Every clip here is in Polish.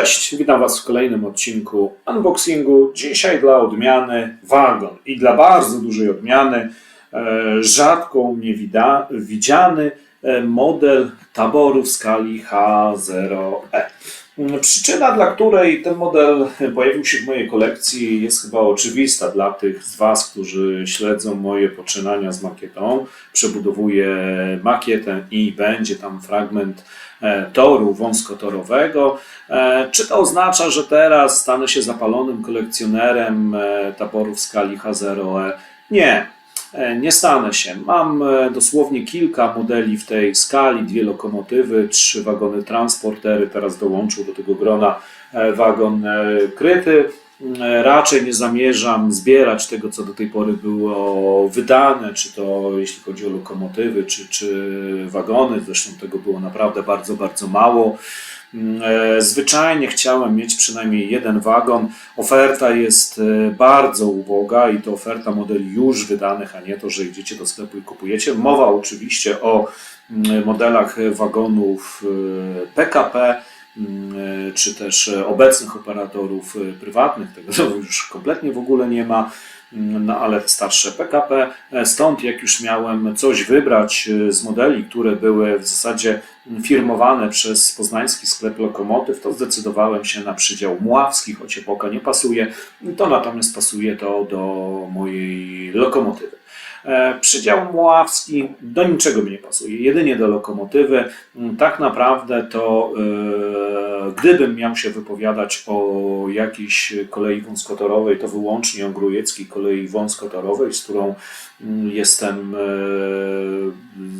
Cześć, witam Was w kolejnym odcinku unboxingu. Dzisiaj dla odmiany wagon i dla bardzo dużej odmiany e, rzadko u mnie widziany e, model taboru w skali H0e. Mm, Przyczyna, dla której ten model pojawił się w mojej kolekcji, jest chyba oczywista dla tych z Was, którzy śledzą moje poczynania z makietą. Przebudowuję makietę i będzie tam fragment e, toru wąskotorowego. E, Czy to oznacza, że teraz stanę się zapalonym kolekcjonerem e, taborów skali H0e? Nie, nie stanę się. Mam e, dosłownie kilka modeli w tej skali, dwie lokomotywy, trzy wagony transportery, teraz dołączył do tego grona e, wagon e, kryty. E, Raczej nie zamierzam zbierać tego, co do tej pory było wydane, czy to jeśli chodzi o lokomotywy, czy, czy wagony. Zresztą tego było naprawdę bardzo, bardzo mało. Mm, e, Zwyczajnie chciałem mieć przynajmniej jeden wagon. Oferta jest e, bardzo uboga i to oferta modeli już wydanych, a nie to, że idziecie do sklepu i kupujecie. Mowa oczywiście o mm, modelach wagonów e, PKP, mm, e, czy też e, obecnych operatorów e, prywatnych. Tego już kompletnie w ogóle nie ma. No ale starsze PKP. Stąd jak już miałem coś wybrać e, z modeli, które były w zasadzie firmowane przez poznański sklep Lokomotyw, to zdecydowałem się na przydział Mławski, choć epoka nie pasuje. To natomiast pasuje to do mojej lokomotywy. E, Przydział Mławski do niczego mi nie pasuje, jedynie do lokomotywy. Mm, Tak naprawdę to e, gdybym miał się wypowiadać o jakiejś kolei wąskotorowej, to wyłącznie o Grujeckiej kolei wąskotorowej, z którą mm, jestem e,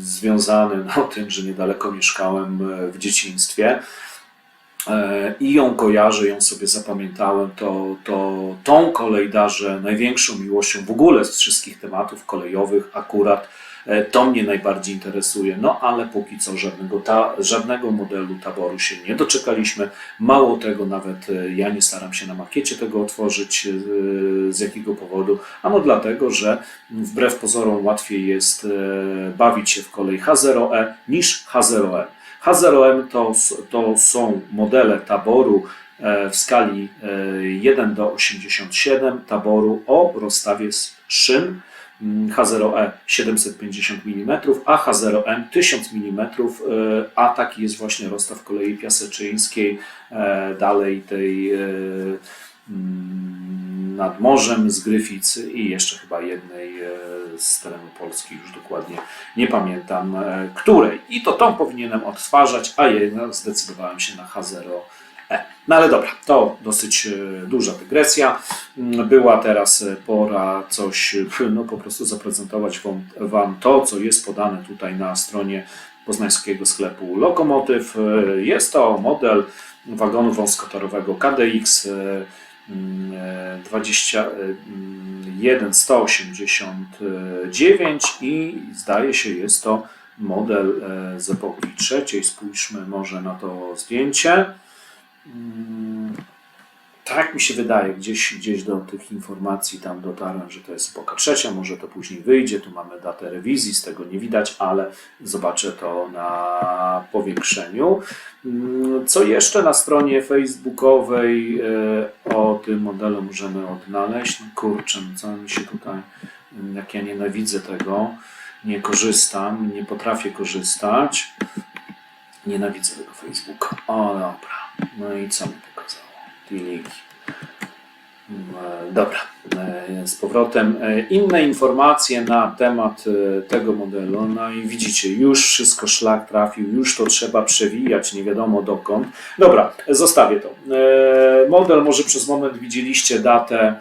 związany no, tym, że niedaleko mieszkałem w dzieciństwie i ją kojarzę, ją sobie zapamiętałem, to, to tą kolej darzę największą miłością w ogóle z wszystkich tematów kolejowych akurat. e, To mnie najbardziej interesuje, no ale póki co żadnego, ta, żadnego modelu taboru się nie doczekaliśmy. Mało tego, nawet e, ja nie staram się na makiecie tego otworzyć. e, Z jakiego powodu? Ano dlatego, że wbrew pozorom łatwiej jest e, bawić się w kolej H0e niż H0M. H0M to, to są modele taboru e, w skali e, 1 do 87 taboru o rozstawie szyn. Mm, H0E 750 mm, a H0M 1000 mm, e, a taki jest właśnie rozstaw kolei piaseczyńskiej, e, dalej tej e, mm, nad morzem z Gryficy i jeszcze chyba jednej e, z terenu Polski, już dokładnie nie pamiętam e, której. I to tą powinienem odtwarzać, a jednak zdecydowałem się na H0E. No ale dobra, to dosyć e, duża dygresja. Mm, Była teraz e, pora coś, no po prostu zaprezentować wam, wam to, co jest podane tutaj na stronie poznańskiego sklepu Lokomotyw. Jest to model wagonu wąskotorowego KDX 21 189 i zdaje się jest to model e, z epoki trzeciej. Spójrzmy może na to zdjęcie. Mm, Tak mi się wydaje, gdzieś, gdzieś do tych informacji tam dotarłem, że to jest epoka trzecia, może to później wyjdzie, tu mamy datę rewizji, z tego nie widać, ale zobaczę to na powiększeniu. Mm, Co jeszcze na stronie facebookowej e, o tym modelu możemy odnaleźć? Kurczę, no co mi się tutaj, mm, jak ja nienawidzę tego, nie korzystam, nie potrafię korzystać. Nienawidzę tego Facebooka. O dobra, no i co mi pokazało? Tiliki. E, Dobra, e, z powrotem e, inne informacje na temat tego modelu. No i widzicie, już wszystko szlak trafił, już to trzeba przewijać, nie wiadomo dokąd. Dobra, zostawię to. Model może przez moment widzieliście datę,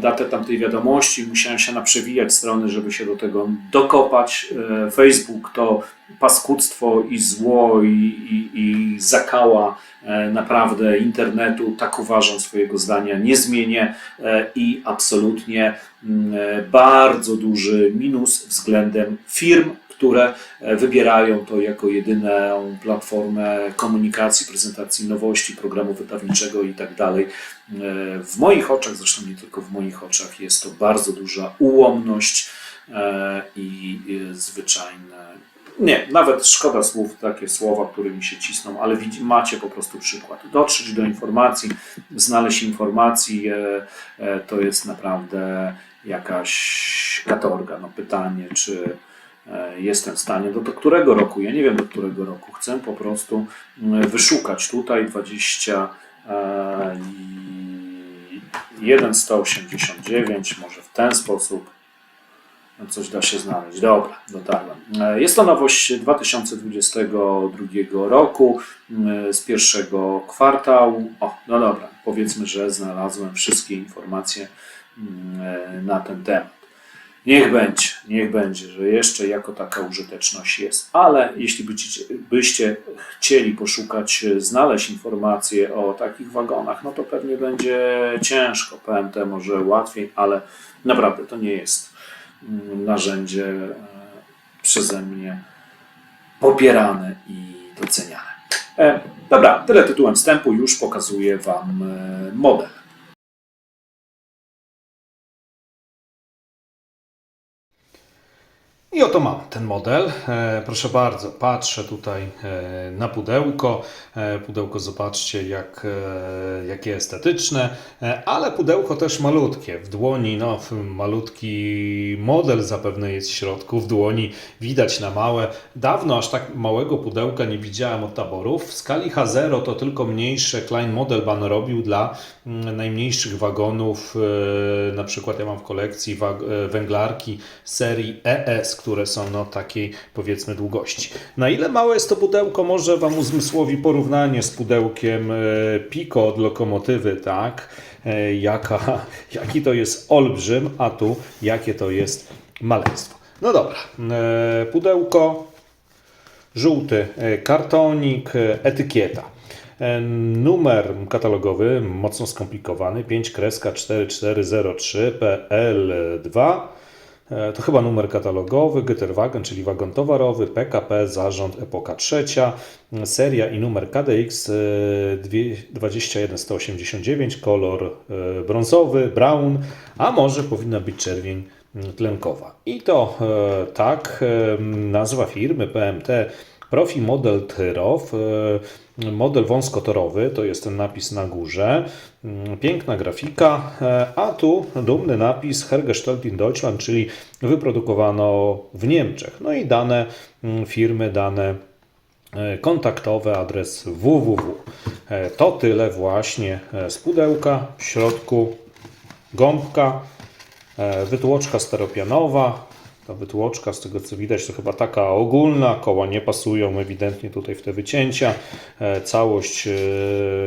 datę tamtej wiadomości. Musiałem się naprzewijać strony, żeby się do tego dokopać. E, Facebook to paskudztwo i zło i, i, i zakała e, naprawdę internetu, tak uważam swojego zdania, nie zmienię e, i absolutnie mm, bardzo duży minus względem firm, które e, wybierają to jako jedyną platformę komunikacji, prezentacji nowości, programu wydawniczego i tak dalej. E, W moich oczach, zresztą nie tylko w moich oczach, jest to bardzo duża ułomność e, i zwyczajne Nie, nawet szkoda słów, takie słowa, które mi się cisną, ale macie po prostu przykład. Dotrzeć do informacji, znaleźć informacji, to jest naprawdę jakaś katorga. No pytanie, czy jestem w stanie, do, do którego roku, ja nie wiem do którego roku, chcę po prostu mm, wyszukać tutaj 20 e, i 1 189, może w ten sposób. Coś da się znaleźć. Dobra, dotarłem. E, Jest to nowość 2022 roku mm, z pierwszego kwartału. O, no dobra, powiedzmy, że znalazłem wszystkie informacje mm, e, na ten temat. Niech będzie, niech będzie, że jeszcze jako taka użyteczność jest. Ale jeśli byście, byście chcieli poszukać, e, znaleźć informacje o takich wagonach, no to pewnie będzie ciężko. PMT może łatwiej, ale naprawdę to nie jest mm, narzędzie e, przeze mnie popierane i doceniane. E, dobra, tyle tytułem wstępu. Już pokazuję Wam model. I oto mam ten model. E, proszę bardzo, patrzę tutaj e, na pudełko. E, pudełko zobaczcie, jak, jakie estetyczne, ale pudełko też malutkie. W dłoni, no, malutki model zapewne jest w środku. W dłoni widać na małe. Dawno aż tak małego pudełka nie widziałem od taborów. W skali H0 to tylko mniejsze Klein Modelbahn robił dla mm, najmniejszych wagonów. Na przykład ja mam w kolekcji węglarki serii ES, które są no, takiej powiedzmy długości. Na ile małe jest to pudełko, może Wam uzmysłowi porównanie z pudełkiem e, Pico od lokomotywy, tak? E, Jaka, jaki to jest olbrzym, a tu jakie to jest maleństwo. No dobra, e, pudełko, żółty kartonik, etykieta. Numer katalogowy, mocno skomplikowany, 5 kreska 4403 PL2. E, To chyba numer katalogowy, Güterwagen, czyli wagon towarowy, PKP, zarząd, epoka trzecia, e, seria i numer KDX e, dwie- 21189, kolor e, brązowy, brown, a może powinna być czerwień tlenkowa. I to e, tak, e, nazwa firmy PMT Profi Model Tyrow, e, model wąskotorowy, to jest ten napis na górze, Mm, piękna grafika, e, a tu dumny napis Hergestellt in Deutschland, czyli wyprodukowano w Niemczech. No i dane mm, firmy, dane e, kontaktowe, adres www. To tyle właśnie z pudełka, w środku gąbka, wytłoczka steropianowa. Ta wytłoczka, z tego co widać, to chyba taka ogólna, koła nie pasują ewidentnie tutaj w te wycięcia. E, Całość e,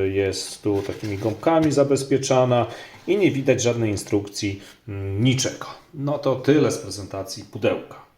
jest tu takimi gąbkami zabezpieczana i nie widać żadnej instrukcji, mm, niczego. No to tyle z prezentacji pudełka.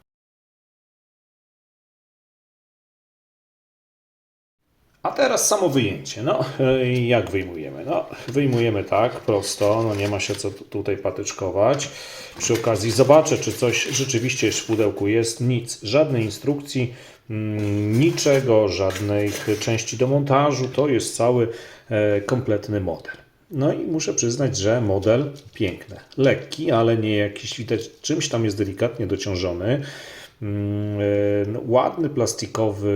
A teraz samo wyjęcie. No, jak wyjmujemy? No, wyjmujemy tak, prosto, no nie ma się co tu- tutaj patyczkować. Przy okazji zobaczę, czy coś rzeczywiście w pudełku. Jest nic, żadnej instrukcji, mm, niczego, żadnych części do montażu. To jest cały e, kompletny model. No i muszę przyznać, że model piękny. Lekki, ale nie jakiś widać, czymś tam jest delikatnie dociążony. Mm, e, Ładny plastikowy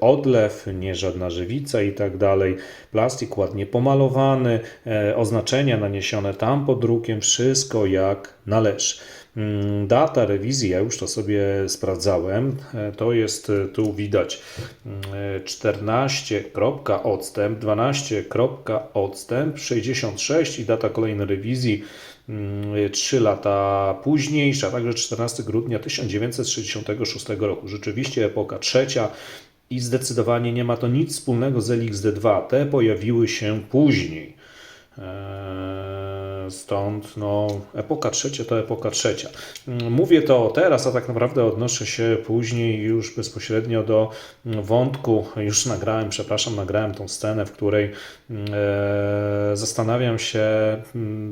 odlew, nie żadna żywica i tak dalej. Plastik ładnie pomalowany, e, oznaczenia naniesione tam pod drukiem, wszystko jak należy. Mm, Data rewizji, ja już to sobie sprawdzałem, e, to jest tu widać mm, e, 14. kropka odstęp, 12. kropka odstęp, 66 i data kolejnej rewizji 3 lata późniejsza, także 14 grudnia 1966 roku. Rzeczywiście epoka trzecia i zdecydowanie nie ma to nic wspólnego z LXD2. Te pojawiły się później. Eee, Stąd no, epoka trzecia to epoka trzecia. Mm, Mówię to teraz, a tak naprawdę odnoszę się później już bezpośrednio do mm, wątku. Już nagrałem, przepraszam, nagrałem tą scenę, w której mm, e, zastanawiam się,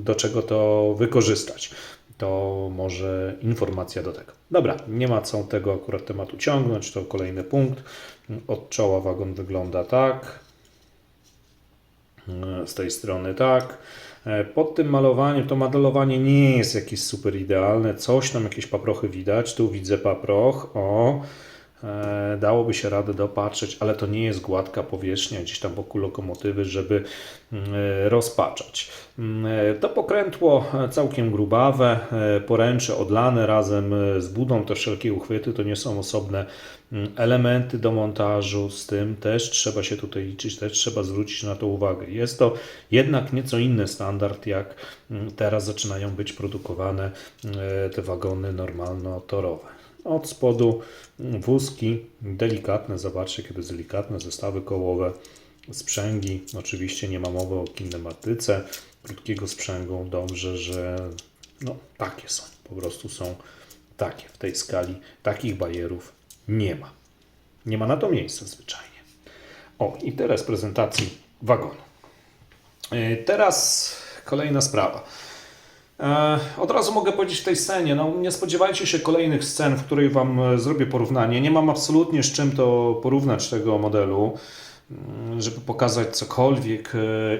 do czego to wykorzystać. To może informacja do tego. Dobra, nie ma co tego akurat tematu ciągnąć, to kolejny punkt. Od czoła wagon wygląda tak. Z tej strony tak. E, Pod tym malowaniem, to malowanie nie jest jakieś super idealne. Coś tam, jakieś paprochy widać. Tu widzę paproch. O, e, dałoby się radę dopatrzeć, ale to nie jest gładka powierzchnia gdzieś tam wokół lokomotywy, żeby mm, e, rozpaczać. Mm, To pokrętło całkiem grubawe, poręcze odlane razem z budą, te wszelkie uchwyty to nie są osobne elementy do montażu, z tym też trzeba się tutaj liczyć, też trzeba zwrócić na to uwagę. Jest to jednak nieco inny standard, jak mm, teraz zaczynają być produkowane e, te wagony normalno-torowe. Od spodu mm, wózki delikatne, zobaczcie, kiedy delikatne zestawy kołowe, sprzęgi, oczywiście nie ma mowy o kinematyce, krótkiego sprzęgu, dobrze, że no, takie są, po prostu są takie w tej skali, takich barierów nie ma. Nie ma na to miejsca zwyczajnie. O, i teraz prezentacji wagonu. E, Teraz kolejna sprawa. E, Od razu mogę powiedzieć w tej scenie, no nie spodziewajcie się kolejnych scen, w której Wam e, zrobię porównanie. Nie mam absolutnie z czym to porównać tego modelu, mm, żeby pokazać cokolwiek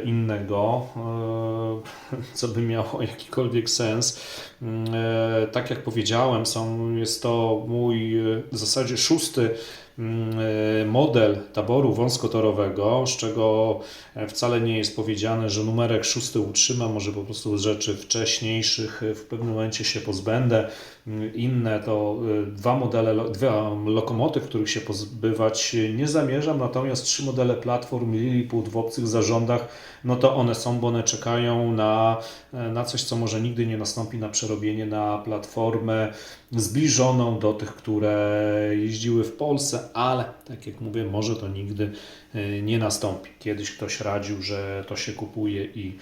innego, co by miało jakikolwiek sens. Mm, e, Tak jak powiedziałem, są, jest to mój w zasadzie szósty mm, e, model taboru wąskotorowego, z czego e, wcale nie jest powiedziane, że numerek szósty utrzyma, może po prostu z rzeczy wcześniejszych w pewnym momencie się pozbędę. Mm, Inne to dwa modele, dwa lokomotyw, których się pozbywać nie zamierzam, natomiast trzy modele platform Lilliput w obcych zarządach, no to one są, bo one czekają na, na coś, co może nigdy nie nastąpi, na przerobienie na platformę zbliżoną do tych, które jeździły w Polsce, ale tak jak mówię, może to nigdy e, nie nastąpi. Kiedyś ktoś radził, że to się kupuje i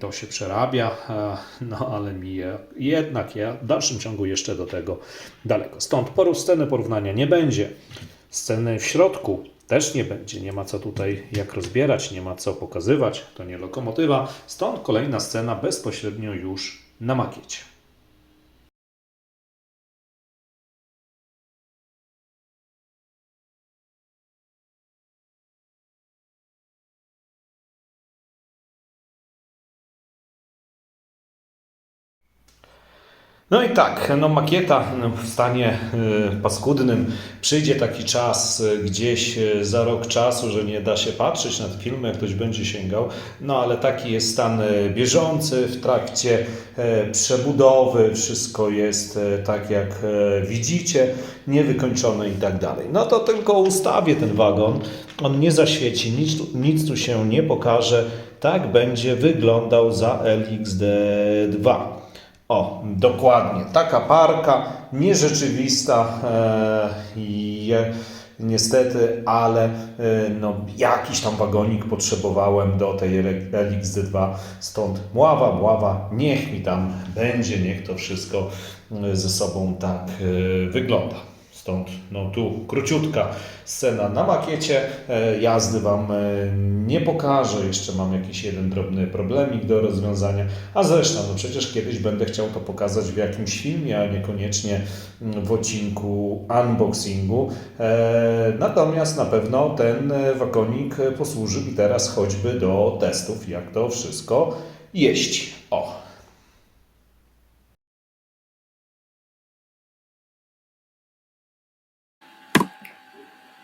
to się przerabia, no ale mi je, jednak ja w dalszym ciągu jeszcze do tego daleko. Stąd poru sceny porównania nie będzie. Sceny w środku też nie będzie. Nie ma co tutaj jak rozbierać, nie ma co pokazywać. To nie lokomotywa. Stąd kolejna scena bezpośrednio już na makiecie. No i tak, no makieta w stanie y, paskudnym. Przyjdzie taki czas y, gdzieś y, za rok czasu, że nie da się patrzeć na te filmy, jak ktoś będzie sięgał. No ale taki jest stan bieżący w trakcie y, przebudowy. Wszystko jest y, tak jak y, widzicie, niewykończone i tak dalej. No to tylko ustawię ten wagon. On nie zaświeci, nic, nic tu się nie pokaże. Tak będzie wyglądał za LXD2. O, dokładnie. Taka parka, nierzeczywista e, niestety, ale e, no, jakiś tam wagonik potrzebowałem do tej LXD2, stąd mława, mława, niech mi tam będzie, niech to wszystko e, ze sobą tak e, wygląda. Stąd no tu króciutka scena na makiecie. E, Jazdy Wam e, nie pokażę. Jeszcze mam jakiś jeden drobny problemik do rozwiązania. A zresztą, no przecież kiedyś będę chciał to pokazać w jakimś filmie, a niekoniecznie mm, w odcinku unboxingu. E, Natomiast na pewno ten wagonik posłuży mi teraz choćby do testów, jak to wszystko jeść.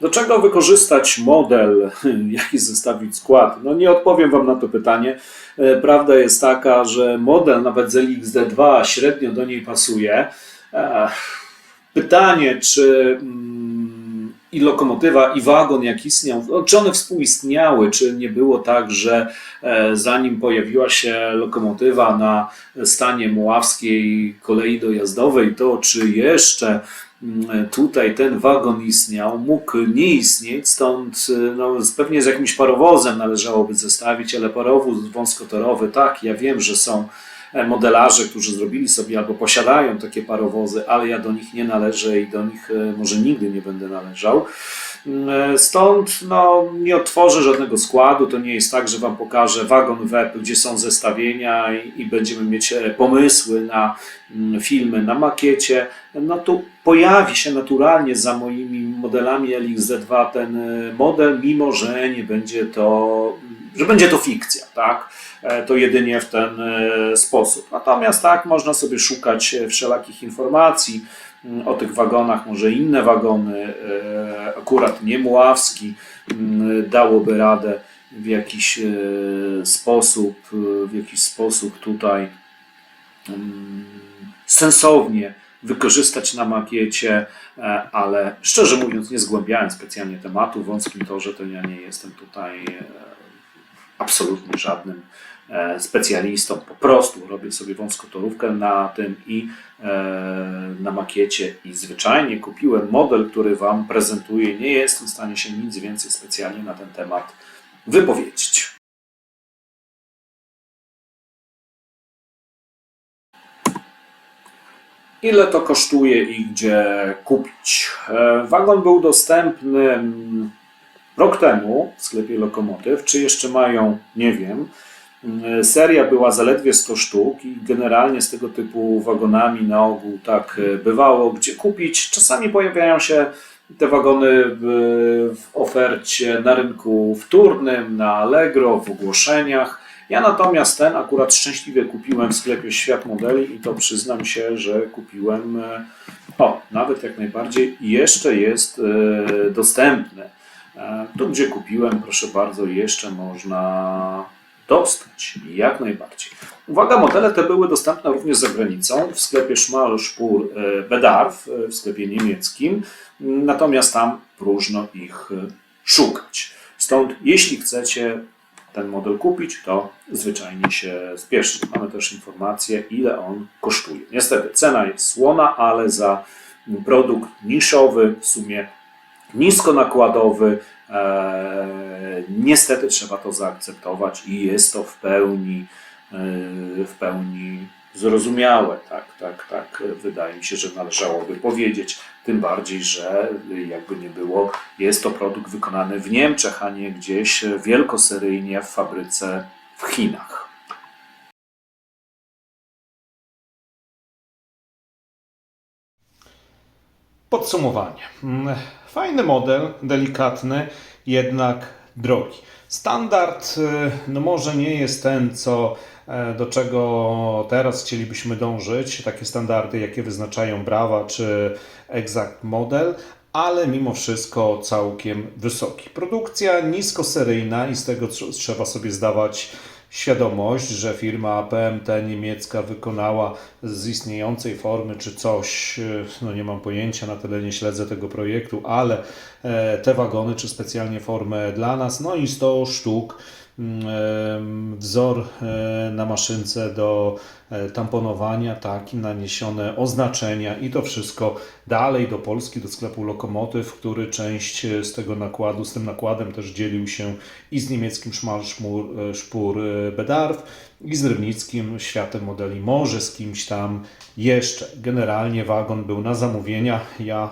Do czego wykorzystać model, jaki zestawić skład? No nie odpowiem Wam na to pytanie. E, Prawda jest taka, że model nawet z LXD2 średnio do niej pasuje. E, Pytanie, czy mm, i lokomotywa, i wagon, jak istniał, no, czy one współistniały, czy nie było tak, że e, zanim pojawiła się lokomotywa na stanie Muławskiej kolei dojazdowej, to czy jeszcze tutaj ten wagon istniał, mógł nie istnieć, stąd y, no, pewnie z jakimś parowozem należałoby zestawić, ale parowóz wąskotorowy, tak, ja wiem, że są e, modelarze, którzy zrobili sobie albo posiadają takie parowozy, ale ja do nich nie należę i do nich e, może nigdy nie będę należał. Mm, Stąd no, nie otworzę żadnego składu. To nie jest tak, że Wam pokażę wagon web, gdzie są zestawienia i, i będziemy mieć e, pomysły na mm, filmy na makiecie. No tu pojawi się naturalnie za moimi modelami LXD2 ten e, model, mimo że nie będzie to, że będzie to fikcja, tak? E, To jedynie w ten e, sposób. Natomiast tak, można sobie szukać e, wszelakich informacji o tych wagonach, może inne wagony, e, akurat nie Muławski, mm, dałoby radę w jakiś e, sposób, e, w jakiś sposób tutaj mm, sensownie wykorzystać na makiecie, ale szczerze mówiąc nie zgłębiałem specjalnie tematu. W wąskim torze, to ja nie jestem tutaj absolutnie żadnym specjalistą, po prostu robię sobie wąskotorówkę na tym i e, na makiecie i zwyczajnie kupiłem model, który Wam prezentuję. Nie jestem w stanie się nic więcej specjalnie na ten temat wypowiedzieć. Ile to kosztuje i gdzie kupić? E, Wagon był dostępny rok temu w sklepie Lokomotyw. Czy jeszcze mają? Nie wiem. Mm, Seria była zaledwie 100 sztuk i generalnie z tego typu wagonami na ogół tak e, bywało, gdzie kupić. Czasami pojawiają się te wagony w, w ofercie na rynku wtórnym, na Allegro, w ogłoszeniach. Ja natomiast ten akurat szczęśliwie kupiłem w sklepie Świat Modeli i to przyznam się, że kupiłem, e, o, nawet jak najbardziej, jeszcze jest e, dostępny. E, Tu, gdzie kupiłem, proszę bardzo, jeszcze można dostać, jak najbardziej. Uwaga, modele te były dostępne również za granicą, w sklepie Schmal Spur e, Bedarf, e, w sklepie niemieckim, natomiast tam próżno ich e, szukać. Stąd, jeśli chcecie ten model kupić, to zwyczajnie się spieszy. Mamy też informację, ile on kosztuje. Niestety, cena jest słona, ale za produkt niszowy, w sumie niskonakładowy, e, niestety trzeba to zaakceptować i jest to w pełni, e, w pełni zrozumiałe. Tak, tak, tak, wydaje mi się, że należałoby powiedzieć. Tym bardziej, że jakby nie było, jest to produkt wykonany w Niemczech, a nie gdzieś wielkoseryjnie w fabryce w Chinach. Podsumowanie. Mm, Fajny model, delikatny, jednak drogi. Standard, y, no może nie jest ten, co e, do czego teraz chcielibyśmy dążyć, takie standardy, jakie wyznaczają Brawa czy Exact Model, ale mimo wszystko całkiem wysoki. Produkcja niskoseryjna i z tego tr- trzeba sobie zdawać świadomość, że firma PMT niemiecka wykonała z istniejącej formy czy coś, e, no nie mam pojęcia, na tyle nie śledzę tego projektu, ale e, te wagony, czy specjalnie formę dla nas, no i 100 sztuk wzór e, na maszynce do e, tamponowania, tak, naniesione oznaczenia i to wszystko dalej do Polski, do sklepu Lokomotyw, który część e, z tego nakładu, z tym nakładem też dzielił się i z niemieckim Schmalspur Spur e, Bedarf i z rybnickim światem modeli, może z kimś tam jeszcze. Generalnie wagon był na zamówienia. Ja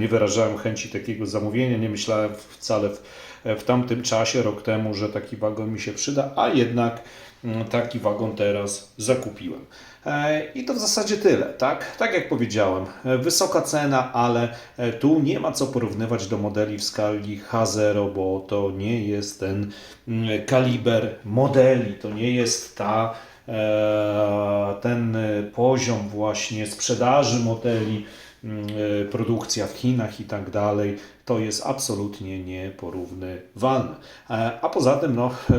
nie wyrażałem chęci takiego zamówienia, nie myślałem wcale w, w tamtym czasie, rok temu, że taki wagon mi się przyda, a jednak mm, taki wagon teraz zakupiłem. E, I to w zasadzie tyle, tak? Tak jak powiedziałem, e, wysoka cena, ale e, tu nie ma co porównywać do modeli w skali H0, bo to nie jest ten mm, kaliber modeli, to nie jest ta, e, ten e, poziom właśnie sprzedaży modeli, e, produkcja w Chinach i tak dalej, to jest absolutnie nieporównywalne. E, A poza tym, no, e,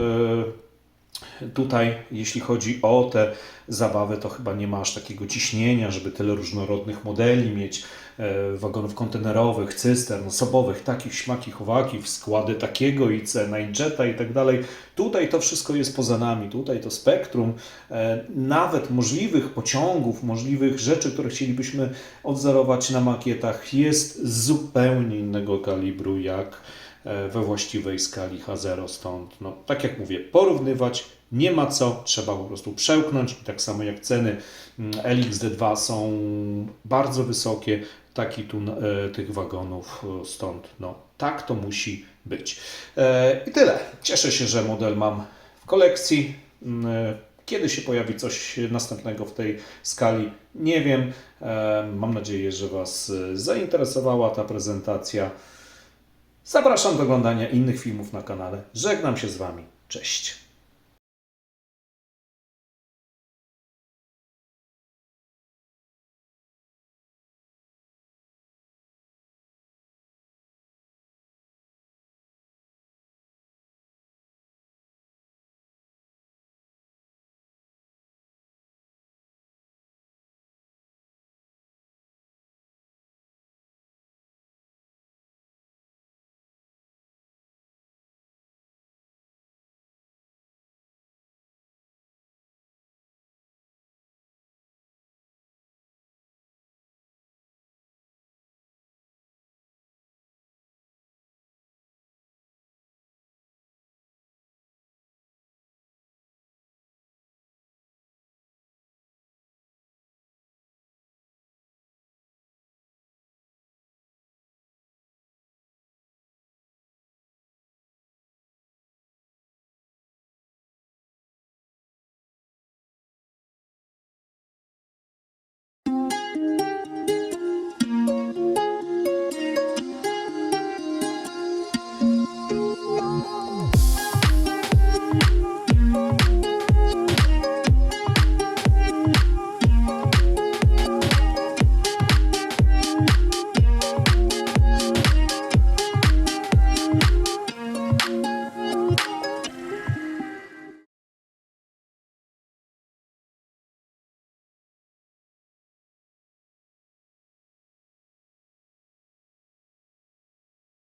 Tutaj, jeśli chodzi o te zabawy, to chyba nie ma aż takiego ciśnienia, żeby tyle różnorodnych modeli mieć, e, wagonów kontenerowych, cystern, osobowych, takich, śmakich, owakich, składy takiego i C, Nightjeta i tak dalej. Tutaj to wszystko jest poza nami, tutaj to spektrum e, nawet możliwych pociągów, możliwych rzeczy, które chcielibyśmy odzorować na makietach jest zupełnie innego kalibru jak we właściwej skali H0, stąd, no, tak jak mówię, porównywać nie ma co, trzeba po prostu przełknąć. Tak samo jak ceny mm, LXD2 są bardzo wysokie, tak i tu e, tych wagonów, e, stąd, no, tak to musi być. E, I tyle. Cieszę się, że model mam w kolekcji. Mm, e, Kiedy się pojawi coś następnego w tej skali, nie wiem. E, Mam nadzieję, że Was e, zainteresowała ta prezentacja. Zapraszam do oglądania innych filmów na kanale. Żegnam się z Wami. Cześć.